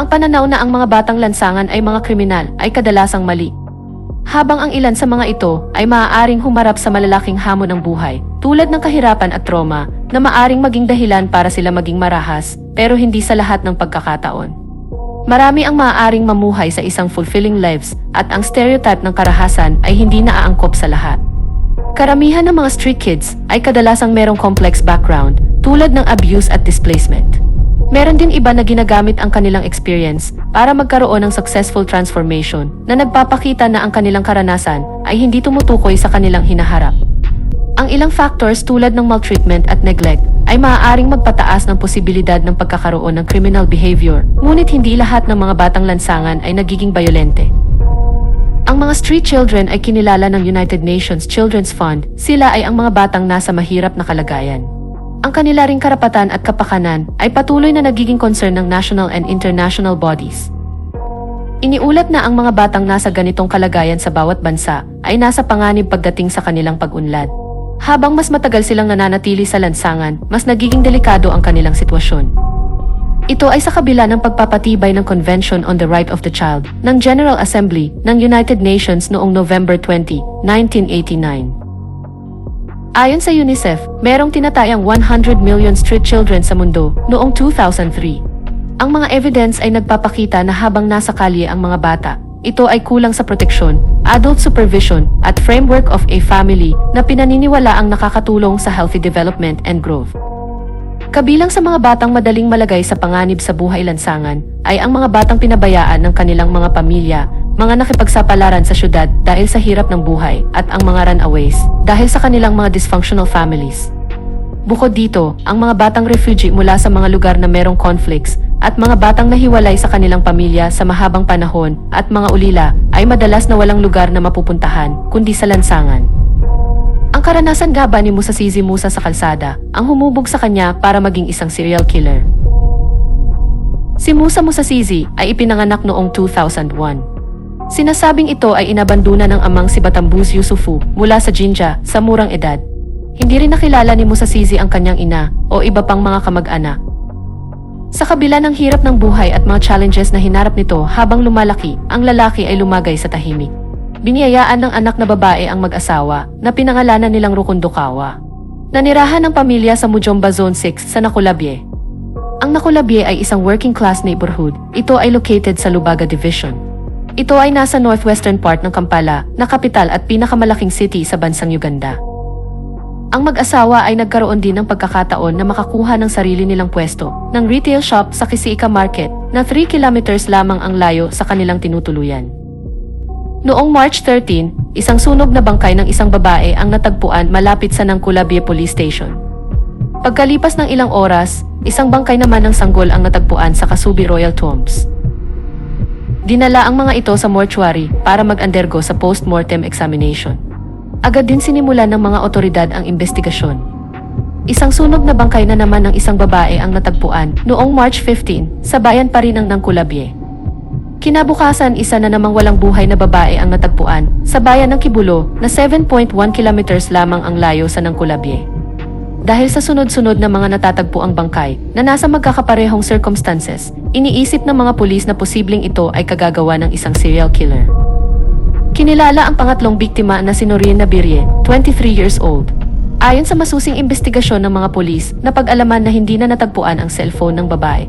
Ang pananaw na ang mga batang lansangan ay mga kriminal ay kadalasang mali. Habang ang ilan sa mga ito ay maaaring humarap sa malalaking hamon ng buhay, tulad ng kahirapan at trauma, na maaring maging dahilan para sila maging marahas, pero hindi sa lahat ng pagkakataon. Marami ang maaaring mamuhay sa isang fulfilling lives at ang stereotype ng karahasan ay hindi naaangkop sa lahat. Karamihan ng mga street kids ay kadalasang merong complex background tulad ng abuse at displacement. Meron din iba na ginagamit ang kanilang experience para magkaroon ng successful transformation na nagpapakita na ang kanilang karanasan ay hindi tumutukoy sa kanilang hinaharap. Ang ilang factors tulad ng maltreatment at neglect ay maaaring magpataas ng posibilidad ng pagkakaroon ng criminal behavior, ngunit hindi lahat ng mga batang lansangan ay nagiging bayolente. Ang mga street children ay kinilala ng United Nations Children's Fund. Sila ay ang mga batang nasa mahirap na kalagayan. Ang kanila ring karapatan at kapakanan ay patuloy na nagiging concern ng national and international bodies. Iniulat na ang mga batang nasa ganitong kalagayan sa bawat bansa ay nasa panganib pagdating sa kanilang pag-unlad. Habang mas matagal silang nananatili sa lansangan, mas nagiging delikado ang kanilang sitwasyon. Ito ay sa kabila ng pagpapatibay ng Convention on the Right of the Child ng General Assembly ng United Nations noong November 20, 1989. Ayon sa UNICEF, merong tinatayang 100 million street children sa mundo noong 2003. Ang mga evidence ay nagpapakita na habang nasa kalye ang mga bata, ito ay kulang sa proteksyon, adult supervision, at framework of a family na pinaniniwala ang nakakatulong sa healthy development and growth. Kabilang sa mga batang madaling malagay sa panganib sa buhay lansangan ay ang mga batang pinabayaan ng kanilang mga pamilya, mga nakipagsapalaran sa syudad dahil sa hirap ng buhay at ang mga runaways dahil sa kanilang mga dysfunctional families. Bukod dito, ang mga batang refugee mula sa mga lugar na merong conflicts at mga batang nahiwalay sa kanilang pamilya sa mahabang panahon at mga ulila ay madalas na walang lugar na mapupuntahan kundi sa lansangan. Ang karanasan nga ba ni Musa Sizi Musa sa kalsada ang humubog sa kanya para maging isang serial killer? Si Musa Musasizi ay ipinanganak noong 2001. Sinasabing ito ay inabanduna ng amang si Batambus Yusufu mula sa Jinja sa murang edad. Hindi rin nakilala ni Musasizi ang kanyang ina o iba pang mga kamag-anak. Sa kabila ng hirap ng buhay at mga challenges na hinarap nito habang lumalaki, ang lalaki ay lumagay sa tahimik. Biniyayaan ng anak na babae ang mag-asawa na pinangalanan nilang Rukundokawa. Nanirahan ng pamilya sa Mujomba Zone 6 sa Nakulabye. Ang Nakulabye ay isang working class neighborhood. Ito ay located sa Lubaga Division. Ito ay nasa northwestern part ng Kampala, na kapital at pinakamalaking city sa bansang Uganda. Ang mag-asawa ay nagkaroon din ng pagkakataon na makakuha ng sarili nilang pwesto ng retail shop sa Kisiika Market na 3 kilometers lamang ang layo sa kanilang tinutuluyan. Noong March 13, isang sunog na bangkay ng isang babae ang natagpuan malapit sa Nangkulabye Police Station. Pagkalipas ng ilang oras, isang bangkay naman ng sanggol ang natagpuan sa Kasubi Royal Tombs. Dinala ang mga ito sa mortuary para mag-undergo sa post-mortem examination. Agad din sinimulan ng mga otoridad ang investigasyon. Isang sunog na bangkay na naman ng isang babae ang natagpuan noong March 15 sa bayan pa rin ng Nangkulabye. Kinabukasan isa na namang walang buhay na babae ang natagpuan sa bayan ng Kibulo na 7.1 kilometers lamang ang layo sa Nangkulabye. Dahil sa sunod-sunod na mga natatagpo ang bangkay na nasa magkakaparehong circumstances, iniisip ng mga pulis na posibleng ito ay kagagawa ng isang serial killer. Kinilala ang pangatlong biktima na si Noreen Nabirye, 23 years old. Ayon sa masusing investigasyon ng mga pulis, napag-alaman na hindi na natagpuan ang cellphone ng babae.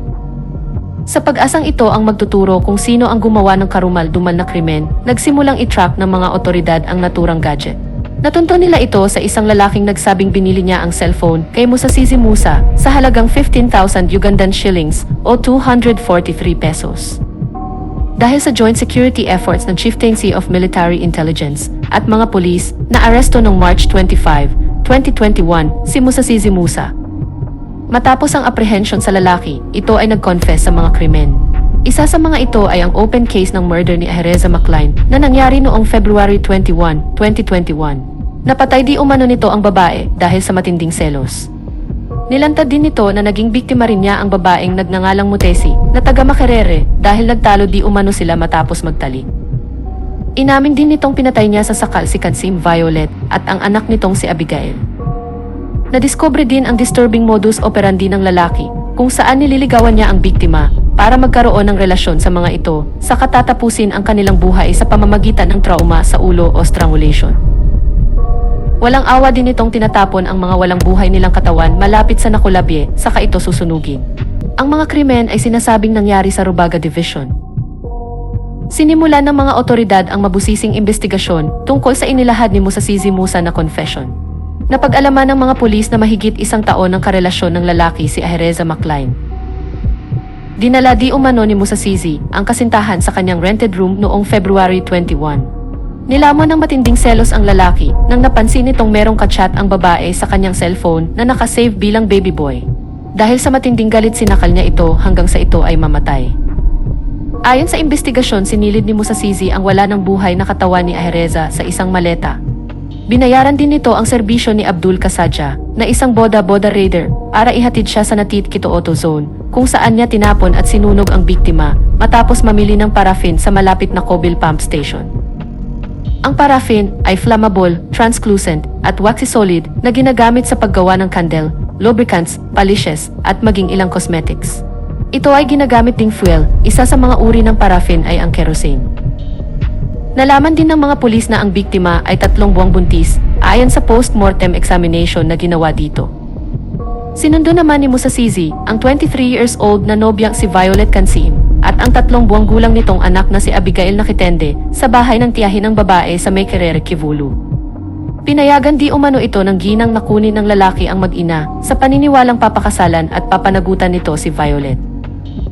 Sa pag-asang ito ang magtuturo kung sino ang gumawa ng karumal-dumal na krimen, nagsimulang i-track ng mga otoridad ang naturang gadget. Natunto nila ito sa isang lalaking nagsabing binili niya ang cellphone kay Musasizi Musa sa halagang 15,000 Ugandan shillings o 243 pesos. Dahil sa joint security efforts ng Chieftaincy of Military Intelligence at mga pulis na aresto noong March 25, 2021 si Musasizi Musa. Matapos ang apprehension sa lalaki, ito ay nag-confess sa mga krimen. Isa sa mga ito ay ang open case ng murder ni Ahereza McLean na nangyari noong February 21, 2021. Napatay di umano nito ang babae dahil sa matinding selos. Nilantad din nito na naging biktima rin niya ang babaeng nagngangalang Mutesi na taga Makerere dahil nagtalo di umano sila matapos magtali. Inamin din nitong pinatay niya sa sakal si Kansim Violet at ang anak nitong si Abigail. Nadiskubre din ang disturbing modus operandi ng lalaki kung saan nililigawan niya ang biktima para magkaroon ng relasyon sa mga ito sa katatapusin ang kanilang buhay sa pamamagitan ng trauma sa ulo o strangulation. Walang awa din itong tinatapon ang mga walang buhay nilang katawan malapit sa nakulabye saka ito susunugin. Ang mga krimen ay sinasabing nangyari sa Rubaga Division. Sinimulan ng mga otoridad ang mabusising investigasyon tungkol sa inilahad ni Musa Sizi Musa na confession. Napag-alaman ng mga pulis na mahigit isang taon ng karelasyon ng lalaki si Ahereza McLean. Dinala di umano ni Musa Sizi ang kasintahan sa kanyang rented room noong February 21. Nilamon ng matinding selos ang lalaki nang napansin nitong merong kachat ang babae sa kanyang cellphone na nakasave bilang baby boy. Dahil sa matinding galit sinakal niya ito hanggang sa ito ay mamatay. Ayon sa investigasyon, sinilid ni Musa Sizi ang wala ng buhay na katawan ni Ahereza sa isang maleta. Binayaran din nito ang serbisyo ni Abdul Kasadja na isang boda-boda raider para ihatid siya sa Natit Kitooto Zone kung saan niya tinapon at sinunog ang biktima matapos mamili ng paraffin sa malapit na Kobil Pump Station. Ang paraffin ay flammable, translucent, at waxy solid na ginagamit sa paggawa ng candle, lubricants, polishes, at maging ilang cosmetics. Ito ay ginagamit ding fuel, isa sa mga uri ng paraffin ay ang kerosene. Nalaman din ng mga pulis na ang biktima ay tatlong buwang buntis, ayon sa post-mortem examination na ginawa dito. Sinundo naman ni Musa Sizi, ang 23 years old na nobyang si Violet Cansim, at ang tatlong buwang gulang nitong anak na si Abigail Nakitende sa bahay ng tiyahin ng babae sa May Kivulu. Pinayagan di umano ito ng ginang na kunin ng lalaki ang mag-ina sa paniniwalang papakasalan at papanagutan nito si Violet.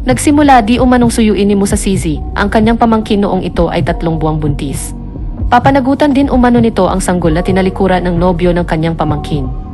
Nagsimula di umanong suyuin ni Musa Sizi ang kanyang pamangkin noong ito ay tatlong buwang buntis. Papanagutan din umano nito ang sanggol na tinalikuran ng nobyo ng kanyang pamangkin.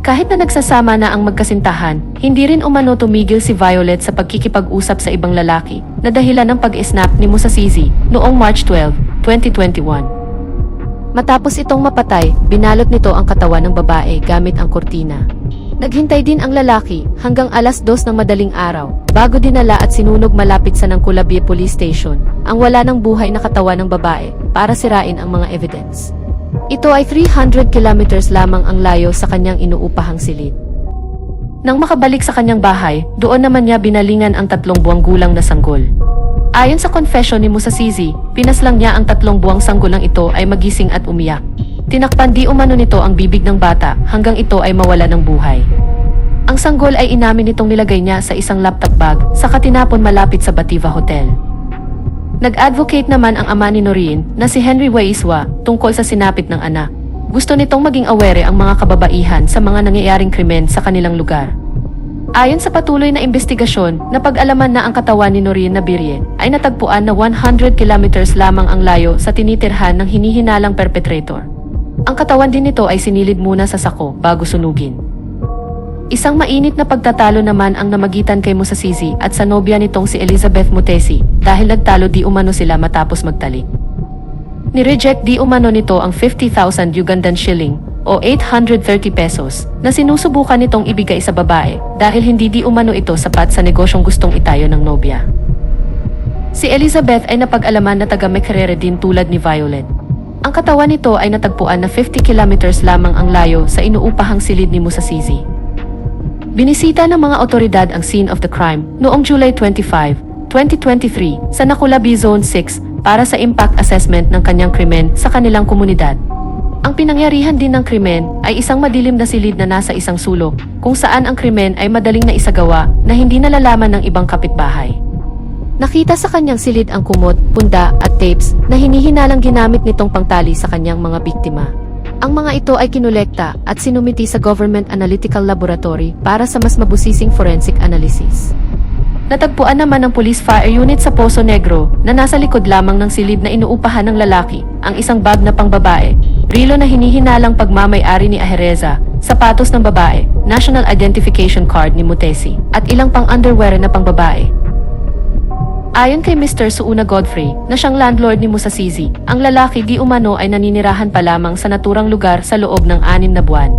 Kahit na nagsasama na ang magkasintahan, hindi rin umano tumigil si Violet sa pagkikipag-usap sa ibang lalaki na dahilan ng pag-snap ni Musa Sizi noong March 12, 2021. Matapos itong mapatay, binalot nito ang katawan ng babae gamit ang kurtina. Naghintay din ang lalaki hanggang alas dos ng madaling araw bago dinala at sinunog malapit sa Nangkulabie Police Station ang wala ng buhay na katawan ng babae para sirain ang mga evidence. Ito ay 300 kilometers lamang ang layo sa kanyang inuupahang silid. Nang makabalik sa kanyang bahay, doon naman niya binalingan ang tatlong buwang gulang na sanggol. Ayon sa confession ni Musa Sizi, pinaslang niya ang tatlong buwang sanggolang ito ay magising at umiyak. Tinakpan di umano nito ang bibig ng bata hanggang ito ay mawala ng buhay. Ang sanggol ay inamin nitong nilagay niya sa isang laptop bag sa katinapon malapit sa Bativa Hotel. Nag-advocate naman ang ama ni Noreen na si Henry Waiswa tungkol sa sinapit ng anak. Gusto nitong maging aware ang mga kababaihan sa mga nangyayaring krimen sa kanilang lugar. Ayon sa patuloy na investigasyon, napag-alaman na ang katawan ni Noreen Nabirye ay natagpuan na 100 kilometers lamang ang layo sa tinitirhan ng hinihinalang perpetrator. Ang katawan din nito ay sinilid muna sa sako bago sunugin. Isang mainit na pagtatalo naman ang namagitan kay Musa Sizi at sa nobya nitong si Elizabeth Mutesi dahil nagtalo di umano sila matapos magtalik. Ni-reject di umano nito ang 50,000 Ugandan shilling o 830 pesos na sinusubukan nitong ibigay sa babae dahil hindi di umano ito sapat sa negosyong gustong itayo ng nobya. Si Elizabeth ay napag-alaman na taga Mequerere din tulad ni Violet. Ang katawan nito ay natagpuan na 50 kilometers lamang ang layo sa inuupahang silid ni Musasizi. Binisita ng mga otoridad ang scene of the crime noong July 25, 2023 sa Nakulabi Zone 6 para sa impact assessment ng kanyang krimen sa kanilang komunidad. Ang pinangyarihan din ng krimen ay isang madilim na silid na nasa isang sulok kung saan ang krimen ay madaling na isagawa na hindi nalalaman ng ibang kapitbahay. Nakita sa kanyang silid ang kumot, punda at tapes na hinihinalang ginamit nitong pangtali sa kanyang mga biktima. Ang mga ito ay kinolekta at sinumiti sa Government Analytical Laboratory para sa mas mabusising forensic analysis. Natagpuan naman ng Police Fire Unit sa Poso Negro na nasa likod lamang ng silid na inuupahan ng lalaki ang isang bag na pangbabae, rilo na hinihinalang pagmamay-ari ni Ahereza, sapatos ng babae, national identification card ni Mutesi, at ilang pang underwear na pangbabae. Ayon kay Mr. Suuna Godfrey, na siyang landlord ni Musasizi, ang lalaki di umano ay naninirahan pa lamang sa naturang lugar sa loob ng anim na buwan.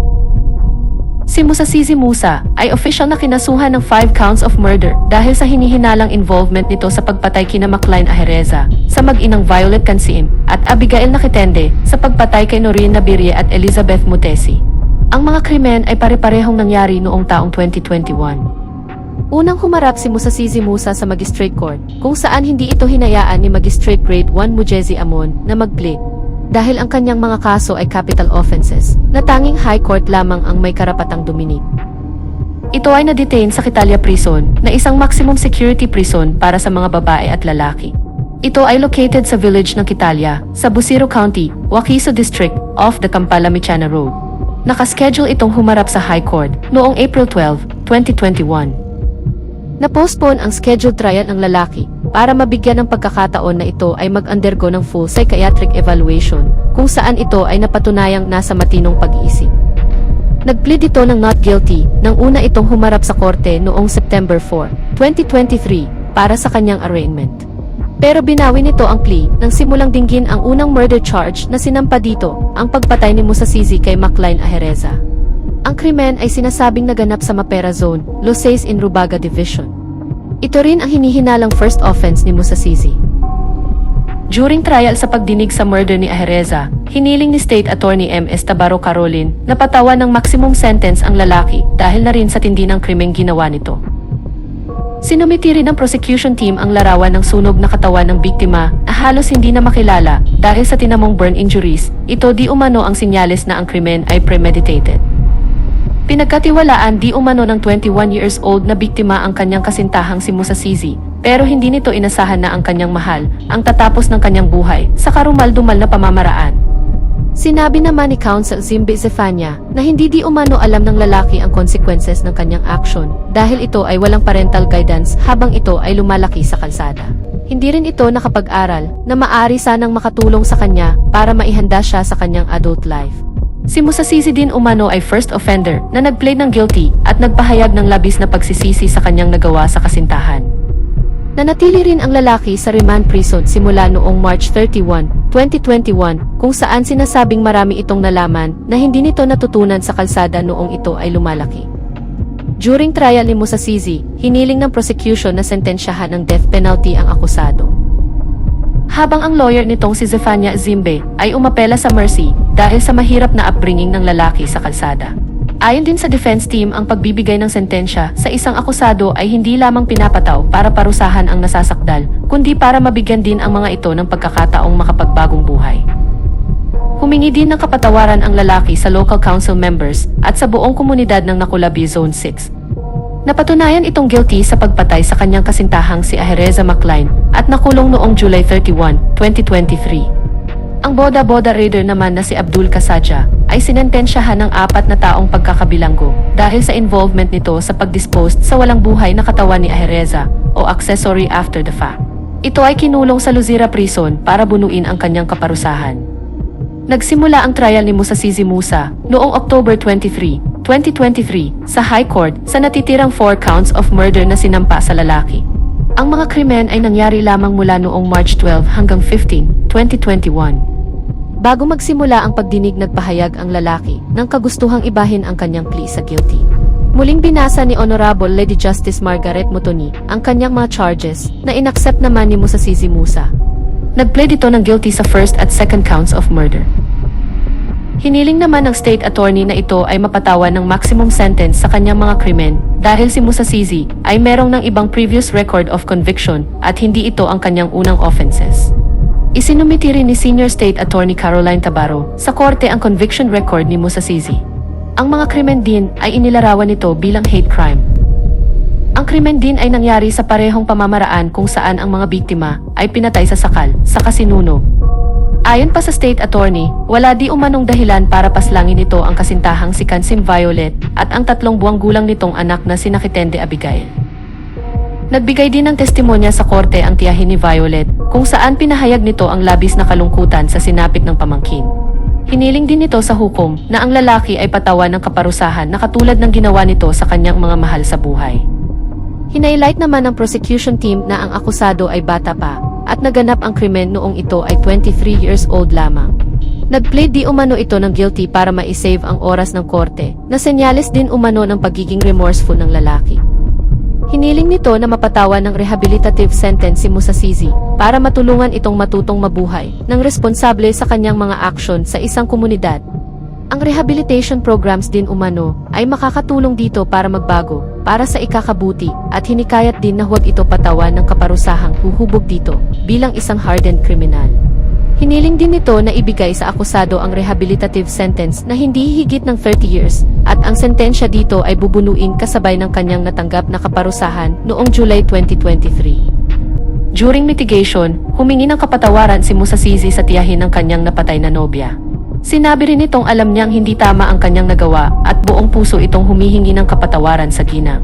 Si Musasizi Musa ay official na kinasuhan ng 5 counts of murder dahil sa hinihinalang involvement nito sa pagpatay kina Macline Ahereza, sa mag-inang Violet Cansim, at Abigail Nakitende sa pagpatay kay Noreen Nabirie at Elizabeth Mutesi. Ang mga krimen ay pare-parehong nangyari noong taong 2021. Unang humarap si Musasizi Musa sa Magistrate Court, kung saan hindi ito hinayaan ni Magistrate Grade 1 Mujezi Amon na mag-plead. Dahil ang kanyang mga kaso ay capital offenses, na tanging High Court lamang ang may karapatang duminig. Ito ay na-detain sa Kitalia Prison, na isang maximum security prison para sa mga babae at lalaki. Ito ay located sa village ng Kitalia, sa Busiro County, Wakiso District, off the Kampala-Michana Road. Nakaschedule itong humarap sa High Court noong April 12, 2021. Na-postpone ang scheduled trial ng lalaki para mabigyan ng pagkakataon na ito ay mag-undergo ng full psychiatric evaluation kung saan ito ay napatunayang nasa matinong pag-iisip. Nag-plead ito ng not guilty nang una itong humarap sa korte noong September 4, 2023 para sa kanyang arraignment. Pero binawi nito ang plea nang simulang dinggin ang unang murder charge na sinampa dito, ang pagpatay ni Musasizi kay Macline Ahereza. Ang krimen ay sinasabing naganap sa Mapera Zone, Losays in Rubaga Division. Ito rin ang hinihinalang first offense ni Musasizi. During trial sa pagdinig sa murder ni Ahereza, hiniling ni State Attorney M.S. Tabaro Carolin na patawan ng maximum sentence ang lalaki dahil na rin sa tindi ng krimeng ginawa nito. Sinumiti rin ng prosecution team ang larawan ng sunog na katawan ng biktima na halos hindi na makilala dahil sa tinamong burn injuries, ito di umano ang sinyales na ang krimen ay premeditated. Pinagkatiwalaan di umano ng 21 years old na biktima ang kanyang kasintahang si Musasizi, pero hindi nito inasahan na ang kanyang mahal ang tatapos ng kanyang buhay sa karumal-dumal na pamamaraan. Sinabi naman ni Counsel Zimbi Zefania na hindi di umano alam ng lalaki ang consequences ng kanyang action dahil ito ay walang parental guidance habang ito ay lumalaki sa kalsada. Hindi rin ito nakapag-aral na maari sanang makatulong sa kanya para maihanda siya sa kanyang adult life. Si Musasizi din umano ay first offender na nag-plead ng guilty at nagpahayag ng labis na pagsisisi sa kanyang nagawa sa kasintahan. Nanatili rin ang lalaki sa remand prison simula noong March 31, 2021 kung saan sinasabing marami itong nalaman na hindi nito natutunan sa kalsada noong ito ay lumalaki. During trial ni Musasizi, hiniling ng prosecution na sentensyahan ng death penalty ang akusado. Habang ang lawyer nitong si Zefania Zimbe ay umapela sa mercy dahil sa mahirap na upbringing ng lalaki sa kalsada. Ayon din sa defense team, ang pagbibigay ng sentensya sa isang akusado ay hindi lamang pinapataw para parusahan ang nasasakdal, kundi para mabigyan din ang mga ito ng pagkakataong makapagbagong buhay. Humingi din ng kapatawaran ang lalaki sa local council members at sa buong komunidad ng Nakulabi Zone 6. Napatunayan itong guilty sa pagpatay sa kanyang kasintahang si Ahereza Macline at nakulong noong July 31, 2023. Ang boda-boda raider naman na si Abdul Kasadja ay sinentensyahan ng apat na taong pagkakabilanggo dahil sa involvement nito sa pagdispose sa walang buhay na katawan ni Ahereza o accessory after the fact. Ito ay kinulong sa Luzira Prison para bunuin ang kanyang kaparusahan. Nagsimula ang trial ni Musasizi Musa noong October 23, 2023 sa High Court sa natitirang 4 counts of murder na sinampa sa lalaki. Ang mga krimen ay nangyari lamang mula noong March 12 hanggang 15, 2021. Bago magsimula ang pagdinig nagpahayag ang lalaki ng kagustuhang ibahin ang kanyang plea sa guilty. Muling binasa ni Honorable Lady Justice Margaret Mutoni ang kanyang mga charges na inaccept naman ni Musasizi Musa. Nag-plead ito ng guilty sa first at second counts of murder. Hiniling naman ng state attorney na ito ay mapatawan ng maximum sentence sa kanyang mga krimen dahil si Musasizi ay merong ng ibang previous record of conviction at hindi ito ang kanyang unang offenses. Isinumiti rin ni Senior State Attorney Caroline Tabaro sa korte ang conviction record ni Musasizi. Ang mga krimen din ay inilarawan nito bilang hate crime. Ang krimen din ay nangyari sa parehong pamamaraan kung saan ang mga biktima ay pinatay sa sakal, sa kasinuno. Ayon pa sa state attorney, wala di umanong dahilan para paslangin nito ang kasintahang si Kansim Violet at ang tatlong buwang gulang nitong anak na si Nakitende Abigail. Nagbigay din ng testimonya sa korte ang tiyahin ni Violet kung saan pinahayag nito ang labis na kalungkutan sa sinapit ng pamangkin. Hiniling din nito sa hukom na ang lalaki ay patawan ng kaparusahan na katulad ng ginawa nito sa kanyang mga mahal sa buhay. Hinailight naman ng prosecution team na ang akusado ay bata pa at naganap ang krimen noong ito ay 23 years old lamang. Nag-plead di umano ito ng guilty para ma-save ang oras ng korte na senyales din umano ng pagiging remorseful ng lalaki. Hiniling nito na mapatawan ng rehabilitative sentence si Musasizi para matulungan itong matutong mabuhay ng responsable sa kanyang mga aksyon sa isang komunidad. Ang rehabilitation programs din umano ay makakatulong dito para magbago, para sa ikakabuti, at hinikayat din na huwag ito patawan ng kaparusahang huhubog dito bilang isang hardened criminal. Hiniling din nito na ibigay sa akusado ang rehabilitative sentence na hindi higit ng 30 years at ang sentensya dito ay bubunuin kasabay ng kanyang natanggap na kaparusahan noong July 2023. During mitigation, humingi ng kapatawaran si Musasizi sa tiyahin ng kanyang napatay na nobya. Sinabi rin nitong alam niyang hindi tama ang kanyang nagawa at buong puso itong humihingi ng kapatawaran sa ginang.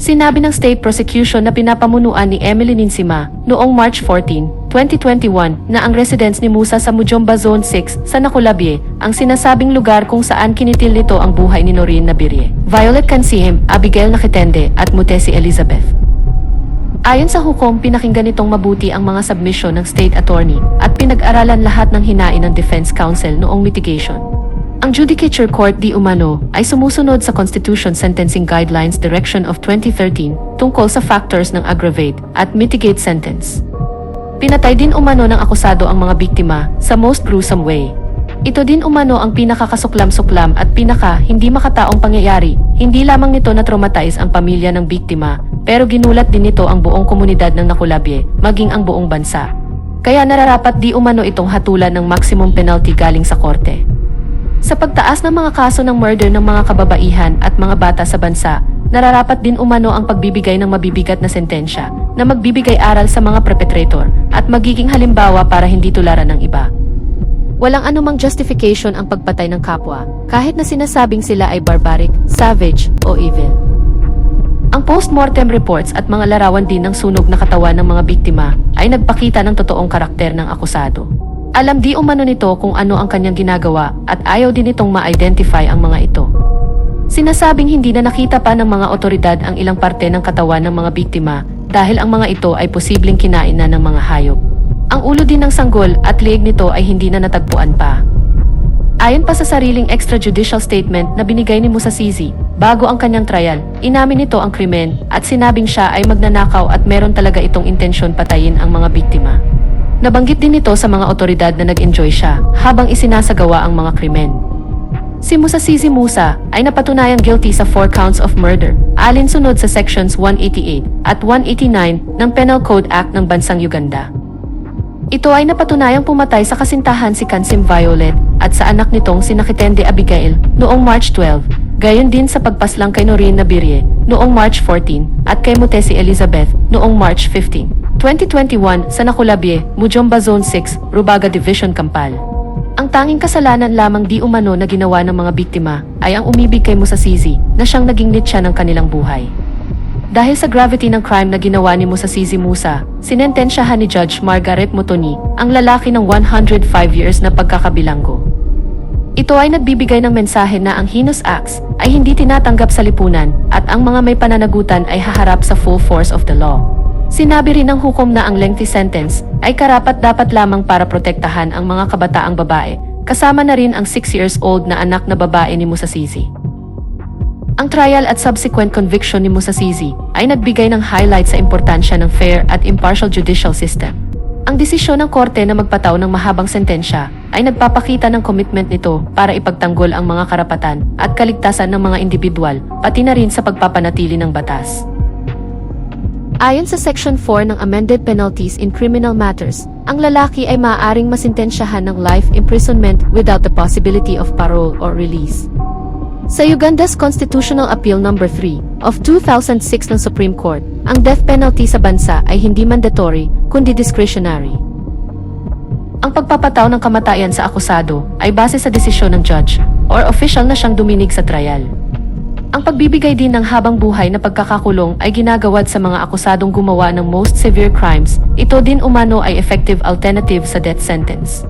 Sinabi ng state prosecution na pinapamunuan ni Emily Ninsima noong March 14, 2021 na ang residence ni Musa sa Mujomba Zone 6 sa Nakulabye ang sinasabing lugar kung saan kinitil nito ang buhay ni Noreen Nabirye, Violet Cansihim, Abigail Nakitende at Mutesi Elizabeth. Ayon sa hukom, pinakinggan nitong mabuti ang mga submission ng state attorney at pinag-aralan lahat ng hinain ng defense counsel noong mitigation. Ang Judicature Court di umano ay sumusunod sa Constitution Sentencing Guidelines Direction of 2013 tungkol sa factors ng aggravate at mitigate sentence. Pinatay din umano ng akusado ang mga biktima sa most gruesome way. Ito din umano ang pinakakasuklam-suklam at pinaka hindi makataong pangyayari. Hindi lamang nito na traumatize ang pamilya ng biktima, pero ginulat din nito ang buong komunidad ng Nakulabye, maging ang buong bansa. Kaya nararapat di umano itong hatulan ng maximum penalty galing sa korte. Sa pagtaas ng mga kaso ng murder ng mga kababaihan at mga bata sa bansa, nararapat din umano ang pagbibigay ng mabibigat na sentensya na magbibigay aral sa mga perpetrator at magiging halimbawa para hindi tularan ng iba. Walang anumang justification ang pagpatay ng kapwa, kahit na sinasabing sila ay barbaric, savage, o evil. Ang post-mortem reports at mga larawan din ng sunog na katawan ng mga biktima ay nagpakita ng totoong karakter ng akusado. Alam di umano nito kung ano ang kanyang ginagawa at ayaw din itong ma-identify ang mga ito. Sinasabing hindi na nakita pa ng mga otoridad ang ilang parte ng katawan ng mga biktima dahil ang mga ito ay posibleng kinain na ng mga hayop. Ang ulo din ng sanggol at liig nito ay hindi na natagpuan pa. Ayon pa sa sariling extrajudicial statement na binigay ni Musasizi, bago ang kanyang trial, inamin nito ang krimen at sinabing siya ay magnanakaw at meron talaga itong intensyon patayin ang mga biktima. Nabanggit din ito sa mga otoridad na nag-enjoy siya habang isinasagawa ang mga krimen. Si Musasizi Musa ay napatunayang guilty sa 4 counts of murder, alinsunod sa sections 188 at 189 ng Penal Code Act ng Bansang Uganda. Ito ay napatunayang pumatay sa kasintahan si Kansim Violet at sa anak nitong si Nakitende Abigail noong March 12, gayon din sa pagpaslang kay Noreen Nabirye noong March 14 at kay Mutesi Elizabeth noong March 15. 2021 sa Nakulabye, Mujomba Zone 6, Rubaga Division, Kampal. Ang tanging kasalanan lamang di umano na ginawa ng mga biktima ay ang umibig kay Musasizi na siyang naging nitsa ng kanilang buhay. Dahil sa gravity ng crime na ginawa ni Musasizi Musa, sinentensyahan ni Judge Margaret Mutoni ang lalaki ng 105 years na pagkakabilanggo. Ito ay nagbibigay ng mensahe na ang heinous acts ay hindi tinatanggap sa lipunan at ang mga may pananagutan ay haharap sa full force of the law. Sinabi rin ng hukom na ang lengthy sentence ay karapat dapat lamang para protektahan ang mga kabataang babae, kasama na rin ang 6 years old na anak na babae ni Musasizi. Ang trial at subsequent conviction ni Musasizi ay nagbigay ng highlight sa importansya ng fair at impartial judicial system. Ang desisyon ng korte na magpataw ng mahabang sentensya ay nagpapakita ng commitment nito para ipagtanggol ang mga karapatan at kaligtasan ng mga individual, pati na rin sa pagpapanatili ng batas. Ayon sa Section 4 ng Amended Penalties in Criminal Matters, ang lalaki ay maaaring masintensyahan ng life imprisonment without the possibility of parole or release. Sa Uganda's Constitutional Appeal No. 3 of 2006 ng Supreme Court, ang death penalty sa bansa ay hindi mandatory kundi discretionary. Ang pagpapataw ng kamatayan sa akusado ay base sa desisyon ng judge or official na siyang duminig sa trial. Ang pagbibigay din ng habang buhay na pagkakakulong ay ginagawad sa mga akusadong gumawa ng most severe crimes. Ito din umano ay effective alternative sa death sentence.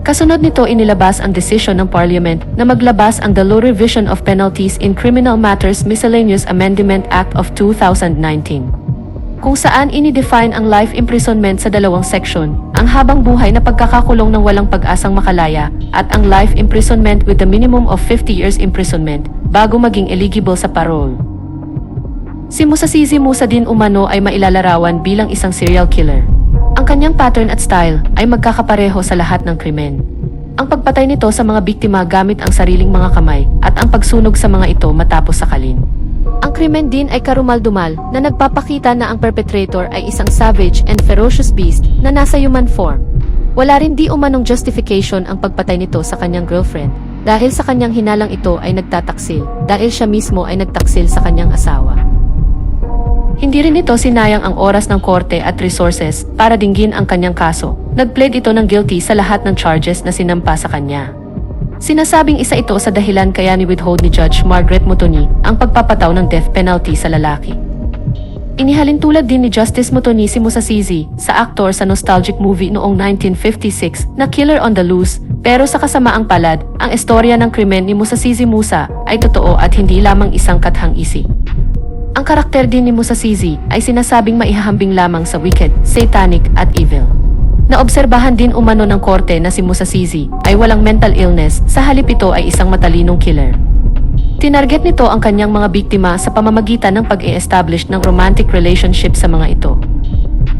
Kasunod nito inilabas ang desisyon ng Parliament na maglabas ang The Law Revision of Penalties in Criminal Matters Miscellaneous Amendment Act of 2019 kung saan inidefine ang life imprisonment sa dalawang section, ang habang buhay na pagkakakulong ng walang pag-asang makalaya, at ang life imprisonment with the minimum of 50 years imprisonment, bago maging eligible sa parole. Si Musasizi Musa din umano ay mailalarawan bilang isang serial killer. Ang kanyang pattern at style ay magkakapareho sa lahat ng krimen. Ang pagpatay nito sa mga biktima gamit ang sariling mga kamay at ang pagsunog sa mga ito matapos sakalin. Ang krimen din ay karumaldumal na nagpapakita na ang perpetrator ay isang savage and ferocious beast na nasa human form. Wala rin di umanong justification ang pagpatay nito sa kanyang girlfriend dahil sa kanyang hinalang ito ay nagtataksil dahil siya mismo ay nagtaksil sa kanyang asawa. Hindi rin ito sinayang ang oras ng korte at resources para dinggin ang kanyang kaso. Nag-plead ito ng guilty sa lahat ng charges na sinampa sa kanya. Sinasabing isa ito sa dahilan kaya ni withhold ni Judge Margaret Mutoni ang pagpapataw ng death penalty sa lalaki. Inihalin tulad din ni Justice Mutoni si Musasizi sa aktor sa nostalgic movie noong 1956 na Killer on the Loose pero sa kasamaang palad, ang istorya ng krimen ni Musasizi Musa ay totoo at hindi lamang isang kathang isip. Ang karakter din ni Musasizi ay sinasabing maihahambing lamang sa wicked, satanic at evil. Naobserbahan din umano ng korte na si Musasizi ay walang mental illness sa halip ito ay isang matalinong killer. Tinarget nito ang kanyang mga biktima sa pamamagitan ng pag-e-establish ng romantic relationship sa mga ito.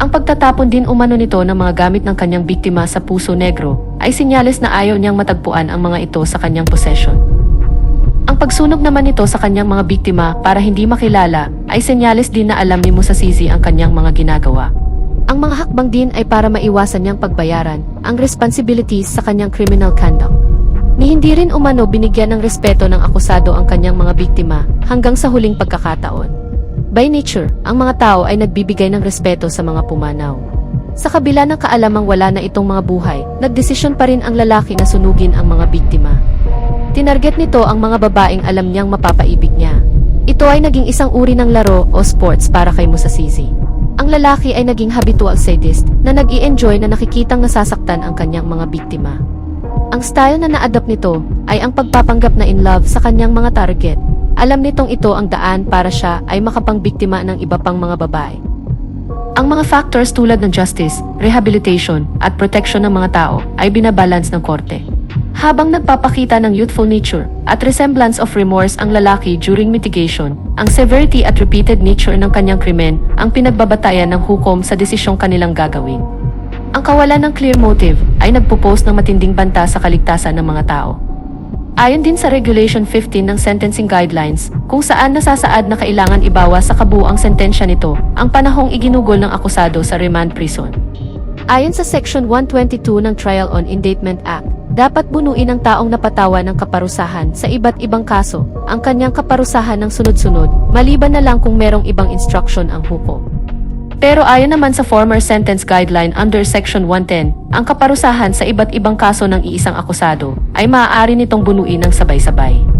Ang pagtatapon din umano nito ng mga gamit ng kanyang biktima sa puso negro ay sinyales na ayaw niyang matagpuan ang mga ito sa kanyang possession. Ang pagsunog naman nito sa kanyang mga biktima para hindi makilala ay senyales din na alam ni Musasizi ang kanyang mga ginagawa. Ang mga hakbang din ay para maiwasan niyang pagbayaran ang responsibilities sa kanyang criminal conduct. Ni hindi rin umano binigyan ng respeto ng akusado ang kanyang mga biktima hanggang sa huling pagkakataon. By nature, ang mga tao ay nagbibigay ng respeto sa mga pumanaw. Sa kabila ng kaalamang wala na itong mga buhay, nagdesisyon pa rin ang lalaki na sunugin ang mga biktima. Tinarget nito ang mga babaeng alam niyang mapapaibig niya. Ito ay naging isang uri ng laro o sports para kay Musasizi. Ang lalaki ay naging habitual sadist na nag enjoy na nakikitang nasasaktan ang kanyang mga biktima. Ang style na na-adopt nito ay ang pagpapanggap na in love sa kanyang mga target. Alam nitong ito ang daan para siya ay makapangbiktima ng iba pang mga babae. Ang mga factors tulad ng justice, rehabilitation, at protection ng mga tao ay binabalance ng korte. Habang nagpapakita ng youthful nature at resemblance of remorse ang lalaki during mitigation, ang severity at repeated nature ng kanyang krimen ang pinagbabatayan ng hukom sa desisyong kanilang gagawin. Ang kawalan ng clear motive ay nagpo-post ng matinding banta sa kaligtasan ng mga tao. Ayon din sa Regulation 15 ng Sentencing Guidelines, kung saan nasasaad na kailangan ibawas sa kabuang sentensya nito ang panahong iginugol ng akusado sa remand prison. Ayon sa Section 122 ng Trial on Indictment Act, dapat bunuin ng taong napatawa ng kaparusahan sa iba't ibang kaso ang kanyang kaparusahan ng sunod-sunod, maliban na lang kung merong ibang instruction ang hukom. Pero ayon naman sa former sentence guideline under Section 110, ang kaparusahan sa iba't ibang kaso ng iisang akusado ay maaari nitong bunuin ng sabay-sabay.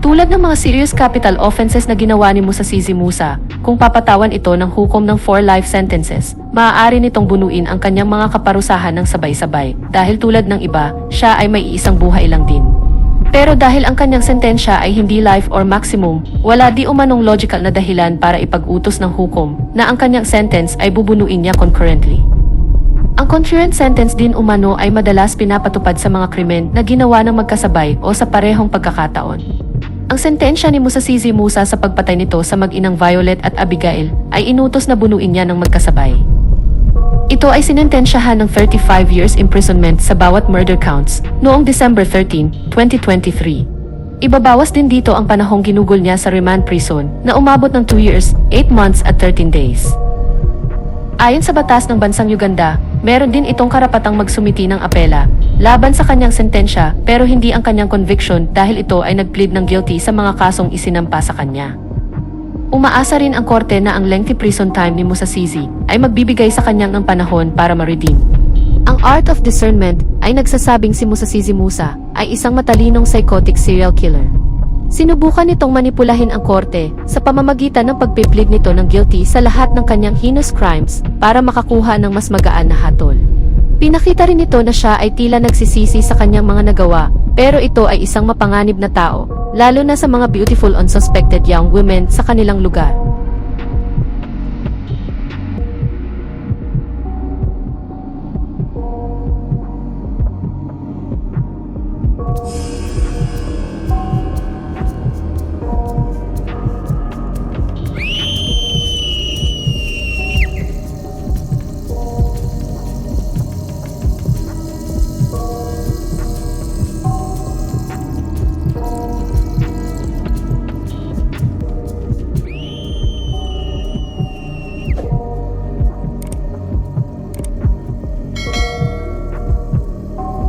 Tulad ng mga serious capital offenses na ginawa ni Musa Sisi Musa, kung papatawan ito ng hukom ng 4 life sentences, maaari nitong bunuin ang kanyang mga kaparusahan ng sabay-sabay dahil tulad ng iba, siya ay may iisang buhay lang din. Pero dahil ang kanyang sentensya ay hindi life or maximum, wala di umanong logical na dahilan para ipag-utos ng hukom na ang kanyang sentence ay bubunuin niya concurrently. Ang concurrent sentence din umano ay madalas pinapatupad sa mga krimen na ginawa ng magkasabay o sa parehong pagkakataon. Ang sentensya ni Musasizi Musa sa pagpatay nito sa mag-inang Violet at Abigail ay inutos na bunuin niya ng magkasabay. Ito ay sinentensyahan ng 35 years imprisonment sa bawat murder counts noong December 13, 2023. Ibabawas din dito ang panahong ginugol niya sa remand prison na umabot ng 2 years, 8 months at 13 days. Ayon sa batas ng bansang Uganda, meron din itong karapatang magsumiti ng apela laban sa kanyang sentensya pero hindi ang kanyang conviction dahil ito ay nagplead ng guilty sa mga kasong isinampa sa kanya. Umaasa rin ang korte na ang lengthy prison time ni Musasizi ay magbibigay sa kanyang ng panahon para ma-redeem. Ang art of discernment ay nagsasabing si Musasizi Musa ay isang matalinong psychotic serial killer. Sinubukan nitong manipulahin ang korte sa pamamagitan ng pagpiplead nito ng guilty sa lahat ng kanyang heinous crimes para makakuha ng mas magaan na hatol. Pinakita rin nito na siya ay tila nagsisisi sa kanyang mga nagawa, pero ito ay isang mapanganib na tao, lalo na sa mga beautiful unsuspected young women sa kanilang lugar.